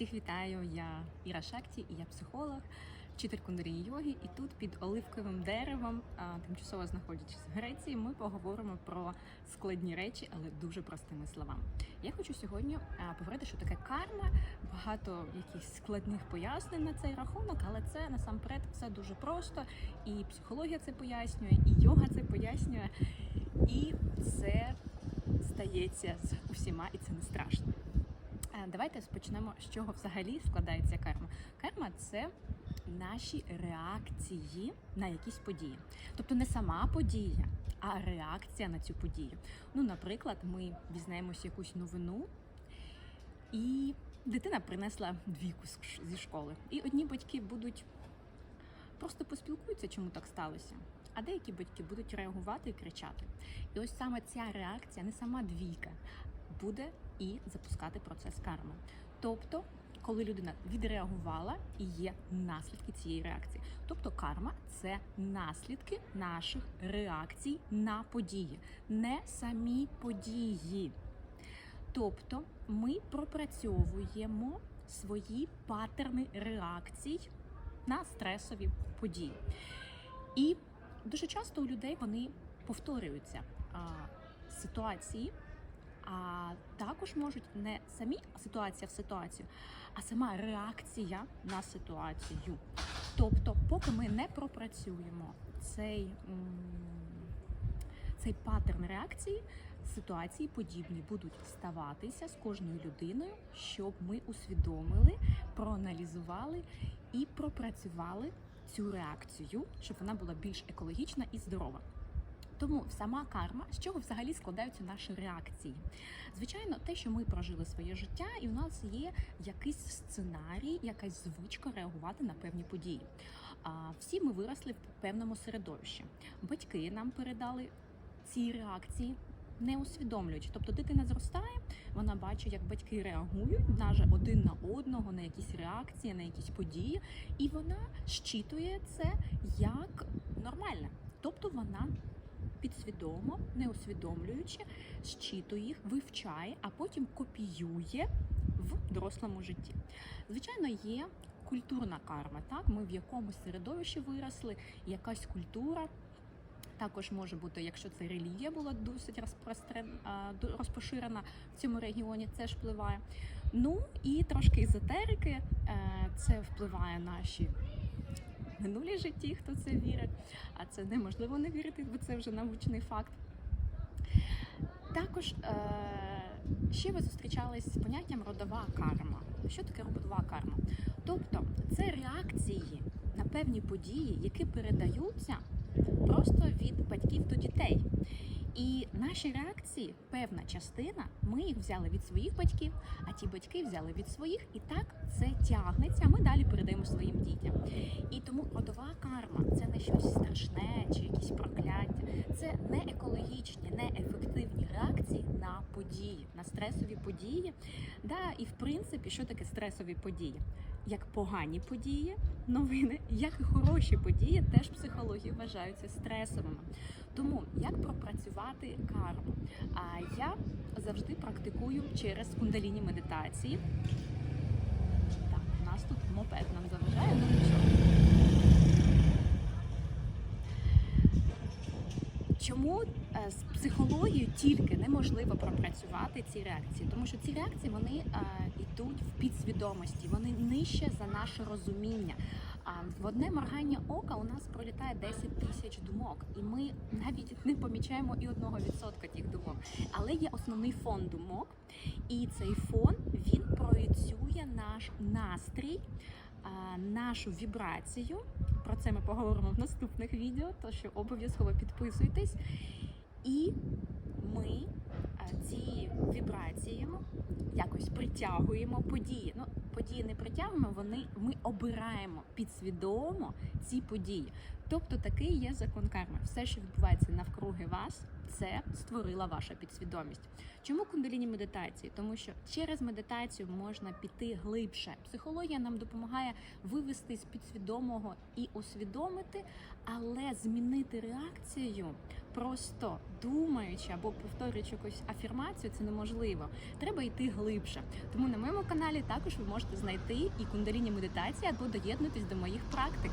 Всіх вітаю! Я Іра Шакті, і я психолог, вчитель кундарії йоги. І тут під оливковим деревом, тимчасово знаходячись в Греції, ми поговоримо про складні речі, але дуже простими словами. Я хочу сьогодні поговорити, що таке карма. Багато якихось складних пояснень на цей рахунок, але це насамперед все дуже просто. І психологія це пояснює, і йога це пояснює, і це стається з усіма, і це не страшно. Давайте почнемо з чого взагалі складається карма. Карма це наші реакції на якісь події. Тобто не сама подія, а реакція на цю подію. Ну, наприклад, ми дізнаємося якусь новину, і дитина принесла двійку зі школи. І одні батьки будуть просто поспілкуються, чому так сталося. А деякі батьки будуть реагувати і кричати. І ось саме ця реакція, не сама двійка, буде і запускати процес карми. Тобто, коли людина відреагувала і є наслідки цієї реакції. Тобто карма це наслідки наших реакцій на події, не самі події. Тобто ми пропрацьовуємо свої патерни реакцій на стресові події. І дуже часто у людей вони повторюються а, ситуації, а також можуть не самі ситуація в ситуацію, а сама реакція на ситуацію. Тобто, поки ми не пропрацюємо цей, цей паттерн реакції, ситуації подібні будуть ставатися з кожною людиною, щоб ми усвідомили, проаналізували і пропрацювали цю реакцію, щоб вона була більш екологічна і здорова. Тому сама карма, з чого взагалі складаються наші реакції? Звичайно, те, що ми прожили своє життя, і у нас є якийсь сценарій, якась звичка реагувати на певні події. Всі ми виросли в певному середовищі. Батьки нам передали ці реакції. Не усвідомлюючи, тобто дитина зростає, вона бачить, як батьки реагують навіть один на одного, на якісь реакції, на якісь події, і вона щитує це як нормальне. Тобто вона підсвідомо, не усвідомлюючи, щитує їх, вивчає, а потім копіює в дорослому житті. Звичайно, є культурна карма. Так, ми в якомусь середовищі виросли, якась культура. Також може бути, якщо це релігія була досить розпоширена в цьому регіоні, це ж впливає. Ну і трошки езотерики, е, це впливає на минулі житті, хто це вірить, а це неможливо не вірити, бо це вже научний факт. Також е, ще ви зустрічались з поняттям родова карма. Що таке родова карма? Тобто це реакції на певні події, які передаються просто від батьків до дітей. І наші реакції, певна частина, ми їх взяли від своїх батьків, а ті батьки взяли від своїх, і так це тягнеться. Ми далі передаємо своїм дітям. І тому родова карма це не щось страшне чи якісь прокляття. Це не екологічні, не ефективні реакції на події, на стресові події. Да, і в принципі, що таке стресові події? Як погані події, новини, як і хороші події, теж в психології вважаються стресовими. Тому як пропрацювати карму? А я завжди практикую через кундаліні медитації. Так, у нас тут мопед нам заважає, ну нічого. Чому е, з психологією тільки неможливо пропрацювати ці реакції? Тому що ці реакції вони е, йдуть в підсвідомості, вони нижче за наше розуміння. А в одне моргання ока у нас пролітає 10 тисяч думок, і ми навіть не помічаємо і одного відсотка тих думок. Але є основний фон думок, і цей фон він проєцює наш настрій, нашу вібрацію. Про це ми поговоримо в наступних відео, тому що обов'язково підписуйтесь. І ми а, ці вібраціями якось притягуємо події. Ну, події не притягуємо, вони ми обираємо підсвідомо ці події. Тобто такий є закон карми. Все, що відбувається навкруги вас, це створила ваша підсвідомість. Чому кундаліні медитації? Тому що через медитацію можна піти глибше. Психологія нам допомагає вивести з підсвідомого і усвідомити, але змінити реакцію, просто думаючи або повторюючи якусь афірмацію, це неможливо. Треба йти глибше. Тому на моєму каналі також ви можете знайти і кундаліні медитації або доєднатись до моїх практик.